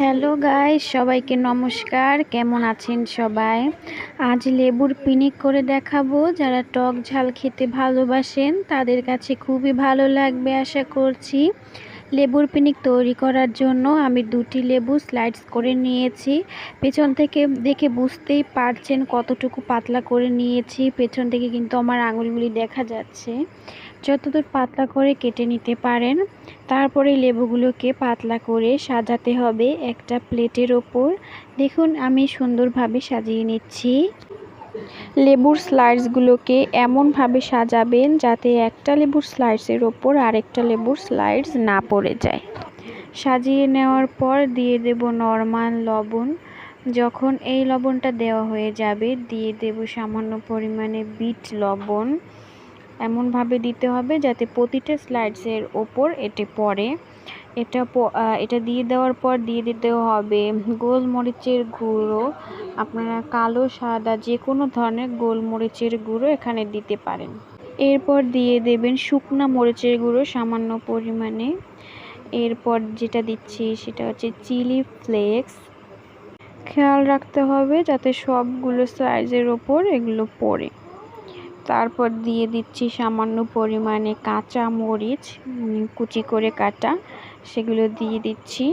Hello guy সবাইকে নমস্কার। কেমন আছেন সবাই? আজ লেবুর পিনিক করে দেখাবো। যারা টক ঝাল খেতে ভালোবাসেন, তাদের কাছে খুবই ভালো লাগবে, আশা করছি। লেবুর পিনিক তৈরি করার জন্য আমি দুটি লেবু স্লাইডস করে নিয়েছি। পেছন থেকে দেখে বুঝতেই পারছেন কতটুকু পাতলা করে নিয়েছি। পেছন থেকে কিন্তু আমার আঙুলগুলি দেখা যাচ্ছে। যতদূর পাতলা করে কেটে নিতে পারেন, তারপরে লেবুগুলোকে পাতলা করে সাজাতে হবে একটা প্লেটের ওপর। দেখুন, আমি সুন্দরভাবে সাজিয়ে নিচ্ছি। লেবুর স্লাইডসগুলোকে এমনভাবে সাজাবেন যাতে একটা লেবুর স্লাইডসের ওপর আরেকটা লেবুর স্লাইডস না পড়ে যায়। সাজিয়ে নেওয়ার পর দিয়ে দেব নর্মাল লবণ। যখন এই লবণটা দেওয়া হয়ে যাবে, দিয়ে দেব সামান্য পরিমাণে বিট লবণ। এমনভাবে দিতে হবে যাতে প্রতিটা স্লাইডসের ওপর এটি পড়ে। এটা এটা দিয়ে দেওয়ার পর দিয়ে দিতে হবে গোলমরিচের গুঁড়ো। আপনারা কালো, সাদা যে কোনো ধরনের গোলমরিচের গুঁড়ো এখানে দিতে পারেন। এরপর দিয়ে দেবেন শুকনা মরিচের গুঁড়ো সামান্য পরিমাণে। এরপর যেটা দিচ্ছি সেটা হচ্ছে চিলি ফ্লেক্স। খেয়াল রাখতে হবে যাতে সবগুলো সাইজের ওপর এগুলো পড়ে। তারপর দিয়ে দিচ্ছি সামান্য পরিমাণে কাঁচা মরিচ কুচি করে কাটা। সেগুলো দিয়ে দিচ্ছি।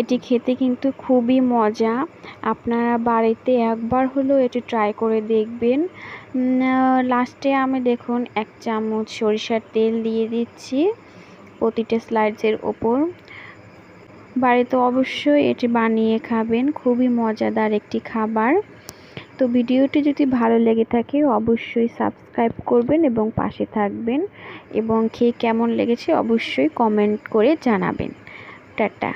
এটি খেতে কিন্তু খুবই মজা। আপনারা বাড়িতে একবার হলেও এটি ট্রাই করে দেখবেন। লাস্টে আমি দেখুন এক চামচ সরিষার তেল দিয়ে দিচ্ছি প্রতিটা স্লাইডসের ওপর। বাড়িতে অবশ্যই এটি বানিয়ে খাবেন, খুবই মজাদার একটি খাবার। তো ভিডিওটি যদি ভালো লেগে থাকে, অবশ্যই সাবস্ক্রাইব করবেন এবং পাশে থাকবেন এবং খেয়ে কেমন লেগেছে অবশ্যই কমেন্ট করে জানাবেন। টাটা।